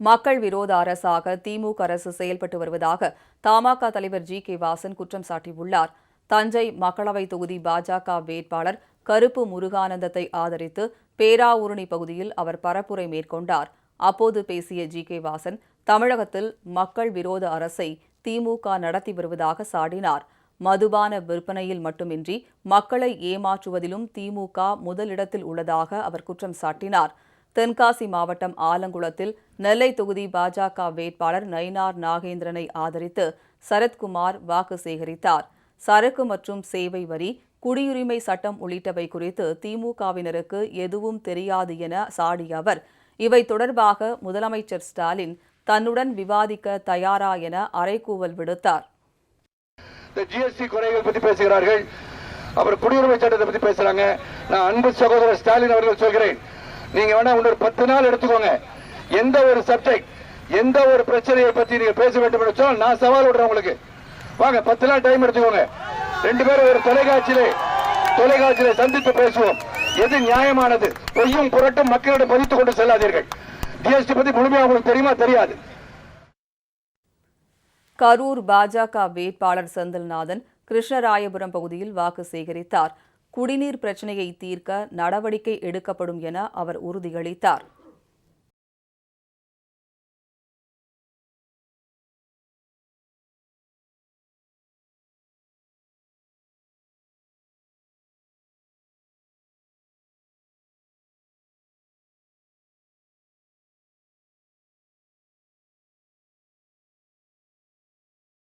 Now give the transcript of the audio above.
மக்கள் விரோத அரசாக திமுக அரசு செயல்பட்டு வருவதாக தமாக தலைவர் ஜி கே வாசன் குற்றம் சாட்டியுள்ளார். தஞ்சை மக்களவை தொகுதி பாஜக வேட்பாளர் கருப்பு முருகானந்தத்தை ஆதரித்து பேராவூரணி பகுதியில் அவர் பரப்புரை மேற்கொண்டார். அப்போது பேசிய ஜி கே வாசன் தமிழகத்தில் மக்கள் விரோத அரசை திமுக நடத்தி வருவதாக சாடினார். மதுபான விற்பனையில் மட்டுமின்றி மக்களை ஏமாற்றுவதிலும் திமுக முதலிடத்தில் உள்ளதாக அவர் குற்றம் சாட்டினார். தென்காசி மாவட்டம் ஆலங்குளத்தில் நெல்லை தொகுதி பாஜக வேட்பாளர் நயினார் நாகேந்திரனை ஆதரித்து சரத்குமார் வாக்கு சேகரித்தார். சரக்கு மற்றும் சேவை வரி குடியுரிமை சட்டம் உள்ளிட்டவை குறித்து திமுகவினருக்கு எதுவும் தெரியாது என சாடிய அவர் இவை தொடர்பாக முதலமைச்சர் ஸ்டாலின் தன்னுடன் விவாதிக்க தயாரா என அறைகூவல் விடுத்தார். இந்த ஜிஎஸ்டி குறைகள் பத்தி பேசுகிறார்கள். அப்புறம் குடியுரிமை சட்டத்தை பத்தி பேசுறாங்க. நான் அன்பு சகோதரர் ஸ்டாலின் அவர்கள் சொல்கிறேன். நீங்க வேணா இன்னொரு பத்து நாள் எடுத்துக்கோங்க. எந்த ஒரு சப்ஜெக்ட் எந்த ஒரு பிரச்சனையை பத்தி நீங்க பேச வேண்டும் என்று சொன்னால் நான் சவால் விடுறேன் உங்களுக்கு. வாங்க பத்து நாள் டைம் எடுத்துக்கோங்க. ரெண்டு பேரும் ஒரு தொலைக்காட்சியிலே தொலைக்காட்சியிலே சந்தித்து பேசுவோம். எது நியாயமானது? பொய்யும் புரட்டும் மக்களிடம் பதித்துக் கொண்டு செல்லாதீர்கள். ஜிஎஸ்டி பத்தி முழுமையா உங்களுக்கு தெரியுமா? தெரியாது. கரூர் பாஜக வேட்பாளர் செந்தில்நாதன் கிருஷ்ணராயபுரம் பகுதியில் வாக்கு சேகரித்தார். குடிநீர் பிரச்சினையை தீர்க்க நடவடிக்கை எடுக்கப்படும் என அவர் உறுதியளித்தார்.